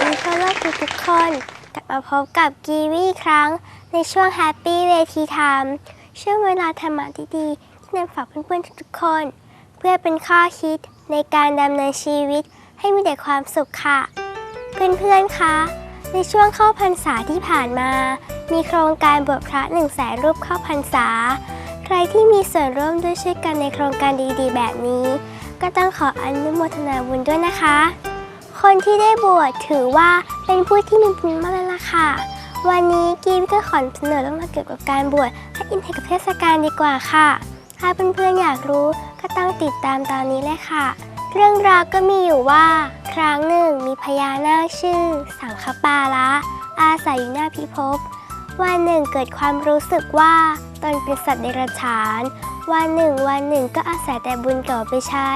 เพื่อนๆเด็กเก่งและดีทั่วโลกทุกคน กลับมาพบกับกีวีครั้งในช่วง Happy เวทีธรรมช่วงเวลาธรรมะดีๆที่นำฝากเพื่อนๆทุกๆคน เพื่อเป็นข้อคิดในการดำเนินชีวิตให้มีแต่ความสุขค่ะ เพื่อนๆคะ ในช่วงเข้าพรรษาที่ผ่านมา มีโครงการบวชพระหนึ่งแสนรูปเข้าพรรษา ใครที่มีส่วนร่วมด้วยช่วยกันในโครงการดีๆ แบบนี้ ก็ต้องขออนุโมทนาบุญด้วยนะคะ คนที่ได้บวชถือว่าเป็นผู้ที่มีบุญมากแล้วล่ะค่ะ วันนี้กีมก็ขอนเสนอเรื่องราวเกี่ยวกับการบวชให้อินเทกับเทศกาลดีกว่าค่ะ ถ้าเพื่อนๆอยากรู้ก็ต้องติดตามตอนนี้เลยค่ะ เรื่องราวก็มีอยู่ว่า ครั้งหนึ่งมีพญานาคชื่อ สังคปาละอาศัยอยู่หน้าพิภพวันหนึ่งเกิดความรู้สึกว่าตนเป็นสัตว์เดรัจฉาน วันหนึ่งวันหนึ่งก็อาศัยแต่บุญเก่าไปใช้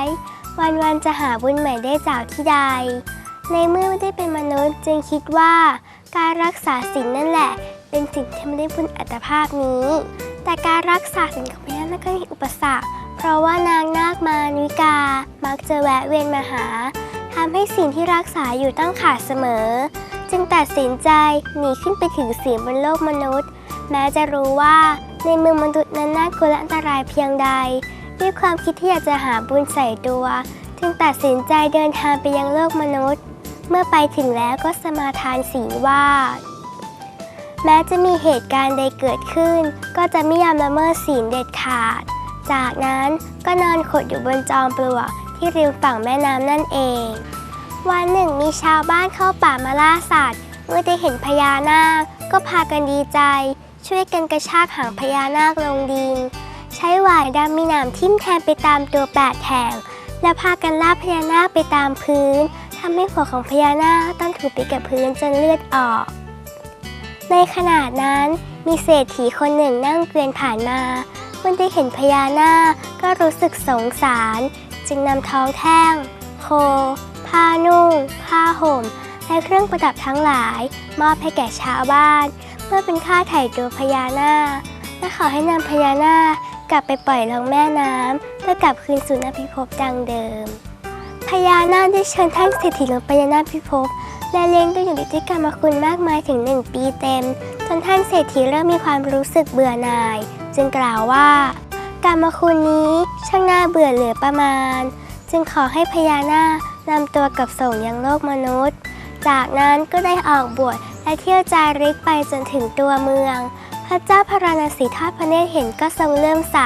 วันวันจะหาบุญใหม่ได้จากที่ใด ในเมื่อไม่ได้เป็นมนุษย์จึงคิดว่า การรักษาศีลนั่นแหละ เป็นสิ่งที่ไม่ได้บุญอัตภาพนี้ แต่การรักษาศีลของพญานาคก็มีอุปสรรค เพราะว่านางนาคมารวิกา มักจะแวะเวียนมาหาทำให้สิ่งที่รักษาอยู่ต้องขาดเสมอ จึงตัดสินใจหนีขึ้นไปถือศีลบนโลกมนุษย์ แม้จะรู้ว่าในเมืองมนุษย์นั้นน่ากลัวและอันตรายเพียงใด ด้วยความคิดที่อยากจะหาบุญใส่ตัว จึงตัดสินใจเดินทางไปยังโลกมนุษย์ เมื่อไปถึงแล้วก็สมาทานศีลว่า แม้จะมีเหตุการณ์ใดเกิดขึ้น ก็จะไม่ยอมละเมิดศีลเด็ดขาด จากนั้นก็นอนขดอยู่บนจอมปลวกที่ริมฝั่งแม่น้ำนั่นเอง วันหนึ่งมีชาวบ้านเข้าป่ามาล่าสัตว์ เมื่อได้เห็นพญานาคก็พากันดีใจ ช่วยกันกระชากหางพญานาคลงดิน ใช้หวายดำมีหนามทิ่มแทงไปตามตัวแปดแห่งและพากันลากพญานาคไปตามพื้น ทำให้หัวของพญานาคต้องถูกไปกับพื้นจนเลือดออก ในขณะนั้นมีเศรษฐีคนหนึ่งนั่งเกวียนผ่านมาเมื่อได้เห็นพญานาคก็รู้สึกสงสาร จึงนำท้องแท่ง โค ผ้านุ่ง ผ้าห่ม และเครื่องประดับทั้งหลาย มอบให้แก่ชาวบ้าน เพื่อเป็นค่าไถ่ตัวพญานาคและขอให้นำพญานาคกลับไปปล่อยลงแม่น้ำเพื่อกลับคืนสู่นพิภพดังเดิม พญานาคได้เชิญท่านเศรษฐีลงไปยนาพิภพและเลี้ยงดูอยู่ดีด้วยกรรมคุณมากมายถึงหนึ่งปีเต็ม จนท่านเศรษฐีเริ่มมีความรู้สึกเบื่อหน่าย จึงกล่าวว่ากรรมคุณนี้ช่างน่าเบื่อเหลือประมาณ จึงขอให้พญานาคนำตัวกลับส่งยังโลกมนุษย์ จากนั้นก็ได้ออกบวชและเที่ยวจาริกไปจนถึงตัวเมือง พระเจ้าพระราณสีทอดพระเนตรเห็นก็ทรงเลื่อมใส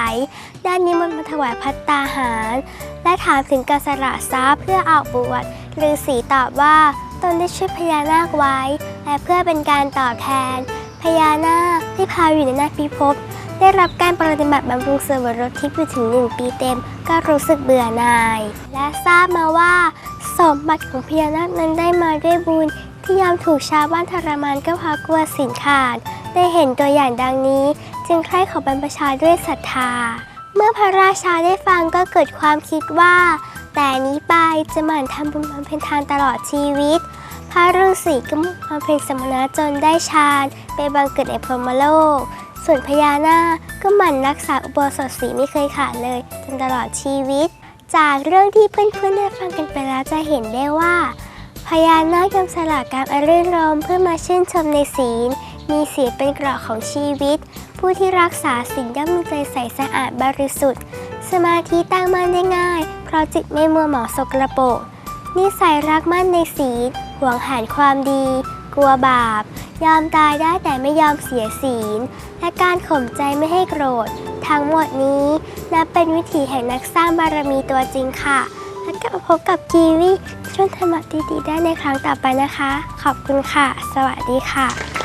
ด้านนิมนต์มาถวายพัตตาหาร และถามถึงการสละทรัพย์เพื่อออกบวชฤาษีตอบว่าตนได้ช่วยพญานาคไว้ และเพื่อเป็นการตอบแทน พญานาคที่พาอยู่ในนาคพิภพได้รับการปฏิบัติบำรุงเสวยรสทิพย์อยู่ถึงหนึ่งปีเต็ม ก็รู้สึกเบื่อหน่าย และทราบมาว่า สมบัติของพญานาคนั้นได้มาด้วยบุญที่ยอมถูกชาวบ้านทรมานก็พากลัวสินขาด ได้เห็นตัวอย่างดังนี้ จึงใคร่ขอบรรพชาด้วยศรัทธา เมื่อพระราชาได้ฟังก็เกิดความคิดว่า แต่นี้ไปจะหมั่นทำบุญบำเพ็ญทานตลอดชีวิต พระฤาษีก็มุ่งบำเพ็ญสมณะจนได้ฌานไปบังเกิดในพรหมโลก ส่วนพญานาคก็หมั่นรักษาอุโบสถศีลไม่เคยขาดเลยจนตลอดชีวิต จากเรื่องที่เพื่อนๆได้ฟังกันไปแล้วจะเห็นได้ว่าพญานาคยอมสละการอรื่นรมเพื่อมาชื่นชมในศีล มีศีลเป็นเกราะของชีวิต ผู้ที่รักษาศีลย่อมมีใจใสสะอาดบริสุทธิ์ สมาธิตั้งมั่นได้ง่าย เพราะจิตไม่มัวหมองสกระปรกนิสัยรักมั่นในศีลหวงหานความดี กลัวบาป ยอมตายได้แต่ไม่ยอมเสียศีล และการข่มใจไม่ให้โกรธ ทั้งหมดนี้นับเป็นวิถีแห่งนักสร้างบารมีตัวจริงค่ะ แล้วกลับมาพบกับกีวีช่วงธรรมะดีๆได้ในครั้งต่อไปนะคะ ขอบคุณค่ะ สวัสดีค่ะ